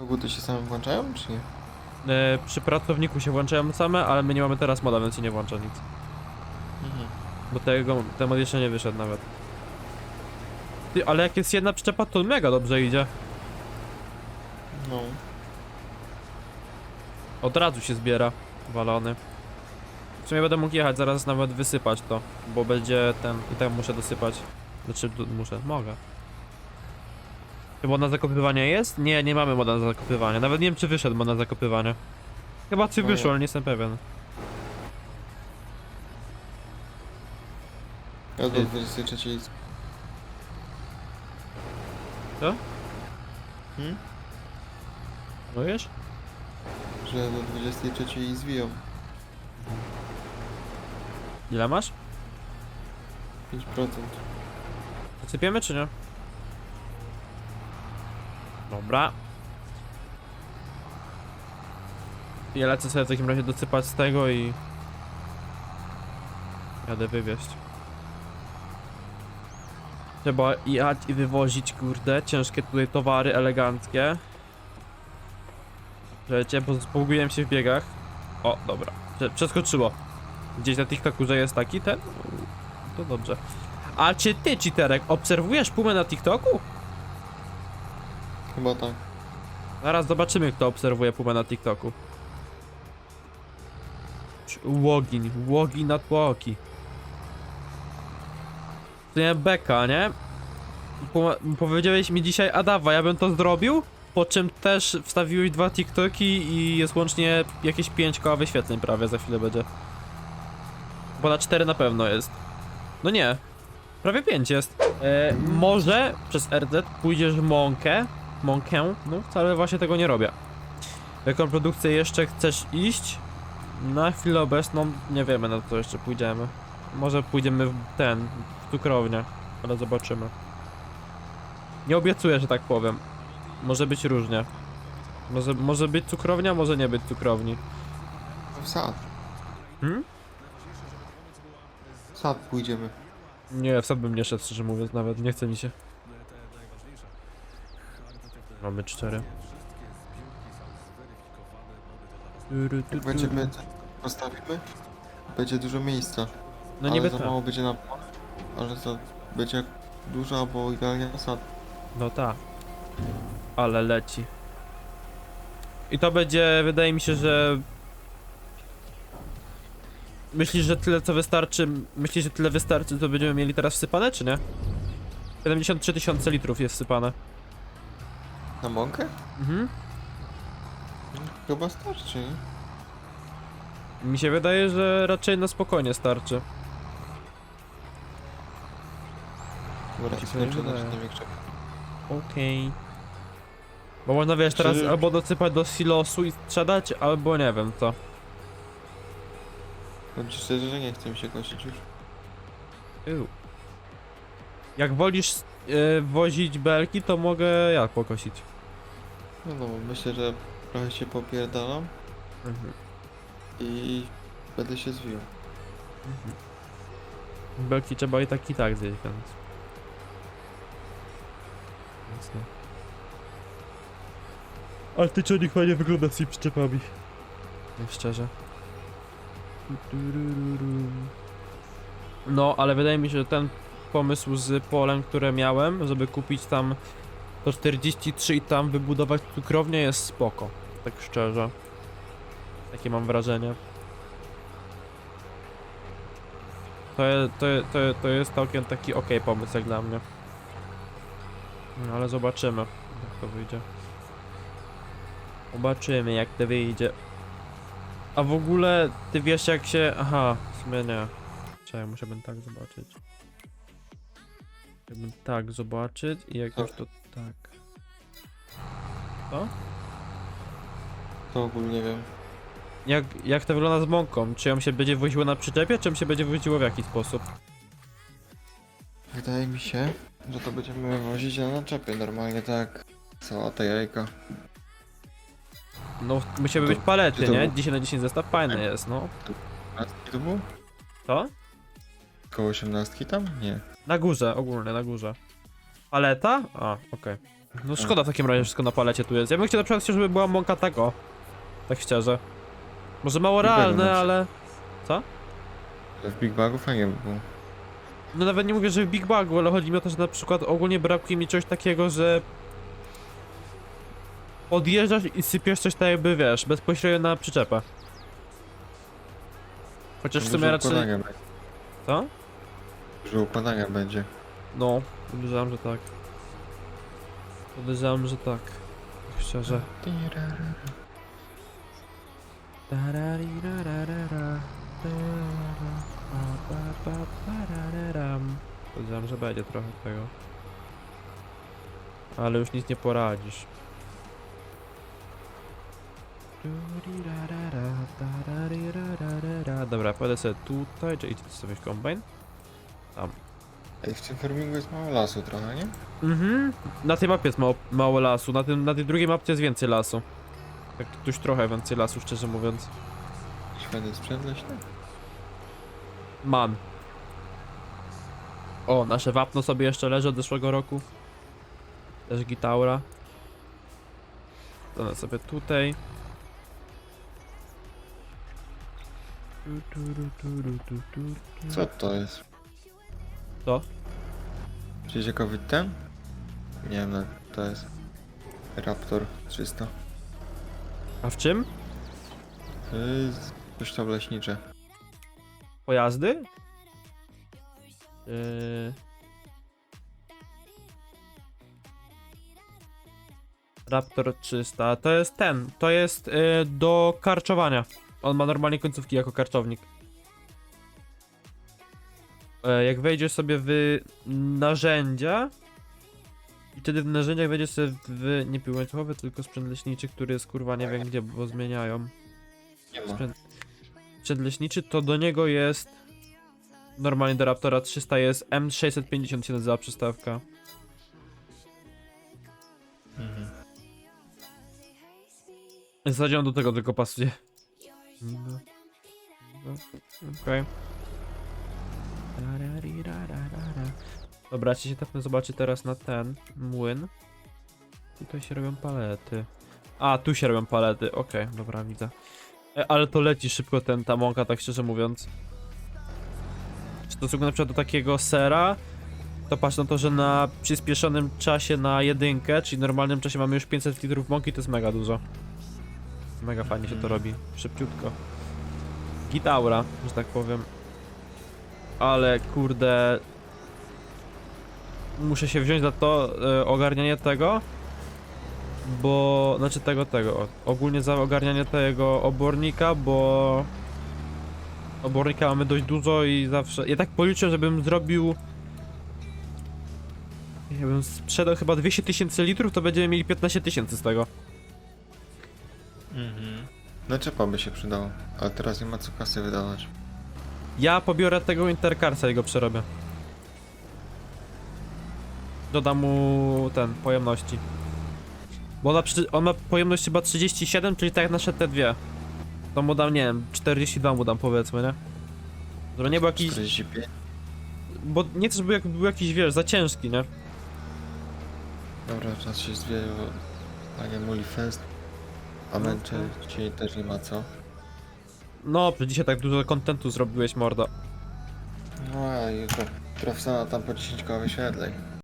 Koguty się same włączają, czy nie? E, przy pracowniku się włączają same, ale my nie mamy teraz moda, więc się nie włącza nic. Mhm. Bo tego, ten mod jeszcze nie wyszedł nawet. Ty, ale jak jest jedna przyczepa, to mega dobrze idzie. No. Od razu się zbiera, walony. W sumie będę mógł jechać, zaraz nawet wysypać to, bo będzie ten, i tak muszę dosypać. Znaczy, muszę, mogę. Czy mod na zakopywanie jest? Nie, nie mamy moda na zakopywanie. Nawet nie wiem, czy wyszedł mod na zakopywanie. Chyba czy No wyszło, ale nie jestem pewien. Ja do Ty- 23. Co? Hmm? No wiesz? Że do 23 zwiją. Ile masz? 5%. Zasypiemy czy nie? Dobra. Ja lecę sobie w takim razie dosypać z tego i... Jadę wywieźć. Trzeba jechać i wywozić, kurde, ciężkie tutaj towary eleganckie. Wiecie, bo pogubiłem się w biegach. O, dobra. Prze- Przeskoczyło. Gdzieś na TikToku, że jest taki ten? To dobrze. A czy ty, cheaterek, obserwujesz Pumę na TikToku? Chyba tak. Zaraz zobaczymy, kto obserwuje Pumę na TikToku. Łogin, łogi na tłoki. To nie beka, nie? Puma, powiedziałeś mi dzisiaj, a dawaj, ja bym to zrobił? Po czym też wstawiłeś dwa TikToki i jest łącznie jakieś 5 koła wyświetleń prawie za chwilę będzie. Ponad 4 na pewno jest. No nie. Prawie 5 jest. E, może przez RZ pójdziesz mąkę, mąkę, no wcale właśnie tego nie robię. W jaką produkcję jeszcze chcesz iść? Na chwilę obecną nie wiemy na co jeszcze pójdziemy. Może pójdziemy w ten, w cukrownię, ale zobaczymy. Nie obiecuję, że tak powiem. Może być różnie. Może, może być cukrownia, może nie być cukrowni. W sad. Hmm? W sad pójdziemy. Nie, w sad bym nie szedł, szczerze mówiąc, nawet nie chce mi się. Mamy cztery. Jak będziemy postawimy, będzie dużo miejsca. No ale niby za tak. mało będzie na pole, ale to będzie dużo albo idealnie na sad. No tak. Ale leci. I to będzie, wydaje mi się, że... Myślisz, że tyle co wystarczy, myślisz, że tyle wystarczy, to będziemy mieli teraz wsypane, czy nie? 73 tysiące litrów jest wsypane. Na mąkę? Mhm. Chyba starczy, nie? Mi się wydaje, że raczej na spokojnie starczy. Dobra, Ci skończę powiem, nasz że- największy. Okej. Bo można wiesz teraz Czy- albo dosypać do silosu i sprzedać, albo nie wiem co. Powiem ci szczerze, że nie chcę mi się kosić już. Ew. Jak wolisz yy, wozić belki, to mogę ja pokosić. No no, myślę, że trochę się popierdalam Mhm. i będę się zwijał. Belki trzeba i tak i tak zjeść, więc... Więc no. Ale ty człowiek fajnie wygląda z tymi przyczepami. Tak szczerze. No, ale wydaje mi się, że ten pomysł z polem, które miałem, żeby kupić tam to 43 i tam wybudować cukrownię jest spoko. Tak szczerze. Takie mam wrażenie. To, to, to, to jest całkiem taki ok pomysł jak dla mnie. No ale zobaczymy jak to wyjdzie. Zobaczymy jak to wyjdzie. A w ogóle ty wiesz jak się... Aha, w sumie nie. Czekaj, muszę tak zobaczyć. Chciałbym tak zobaczyć i jak już to tak. Co? To ogólnie nie wiem. Jak, jak to wygląda z mąką? Czy ją się będzie woziło na przyczepie, czy ją się będzie woziło w jaki sposób? Wydaje mi się, że to będziemy wozić na naczepie normalnie tak. Sałata, jajka. No, musiały To- być palety, to nie? był- 10 na 10 zestaw fajny jest, no. A to był? Co? Koło 18 tam? Nie. Na górze, ogólnie, na górze. Paleta? A, okej. No szkoda w takim razie, że wszystko na palecie tu jest. Ja bym chciał na przykład, żeby była mąka tego. Tak szczerze. Może mało Big Bagu na realne, ale... W Big Bagu fajnie by było. No nawet nie mówię, że w Big Bagu, ale chodzi mi o to, że na przykład ogólnie brakuje mi czegoś takiego, że... Odjeżdżasz i sypiesz coś tak jakby, wiesz, bezpośrednio na przyczepę. Chociaż w Dużo sumie raczej... układania. Co? Dużo układania będzie. No, podejrzewam, że tak. Podejrzewam, że tak. Tak Szczerze. Powiedziałem, że będzie trochę tego. Ale już nic nie poradzisz. Dobra, pojadę sobie tutaj, czy idzie sobie w kombajn? Ej, w tym farmingu jest mało lasu trochę, nie? Mhm. Na tej mapie jest mało, mało lasu, na, tym, na tej drugiej mapce jest więcej lasu. Tak, tuż trochę więcej lasu, szczerze mówiąc. Świetny sprzęt leśny. Mam. O, nasze wapno sobie jeszcze leży od zeszłego roku. Też gitaura. Stanę sobie tutaj. Tu, tu, tu, tu, tu, tu, tu. Co to jest? Co? Czy ciekawy ten? Nie wiem, no, to jest Raptor 300. A w czym? Jest coś tam leśnicze. Pojazdy? Yy... Raptor 300. To jest ten. To jest yy, do karczowania. On ma normalnie końcówki jako karczownik. E, jak wejdziesz sobie w narzędzia i wtedy w narzędziach wejdziesz sobie w nie pił łańcuchowy, tylko sprzęt leśniczy, który jest kurwa nie wiem gdzie, bo zmieniają. Nie ma. Sprzęt, sprzęt leśniczy to do niego jest normalnie do Raptora 300 jest M650 się nazywa przystawka. Mhm. W zasadzie on do tego tylko pasuje. No. No, Okej. Dobra, ci się tepnę zobaczy teraz na ten młyn. Tutaj się robią palety. A, tu się robią palety, okej, dobra, widzę. E, ale to leci szybko ten, ta mąka, tak szczerze mówiąc. W stosunku na przykład do takiego sera, to patrz na to, że na przyspieszonym czasie na jedynkę, czyli normalnym czasie mamy już 500 litrów mąki, to jest mega dużo. Mega fajnie się to robi, szybciutko. Gitaura, że tak powiem. Ale kurde... Muszę się wziąć za to e, ogarnianie tego, bo... Znaczy tego, tego. Ogólnie za ogarnianie tego obornika, bo... Obornika mamy dość dużo i zawsze... Ja tak policzę, żebym zrobił... Jakbym sprzedał chyba 200 tysięcy litrów, to będziemy mieli 15 tysięcy z tego. Mhm. No czepa by się przydało, ale teraz nie ma co kasy wydawać. Ja pobiorę tego Intercarsa i go przerobię. Dodam mu ten, pojemności. Bo ona, on ma pojemność chyba 37, czyli tak jak nasze te dwie. To mu dam, nie wiem, 42 mu dam powiedzmy, nie? Żeby nie był jakiś, 45? bo nie chcę, żeby był jakiś, wiesz, za ciężki, nie? Dobra, czas się zwie, bo panie Mulifest. A No męczę dzisiaj też nie ma co. No, dzisiaj tak dużo kontentu zrobiłeś, mordo. No a jutro Trofsona tam po 10 koła wyświetlej.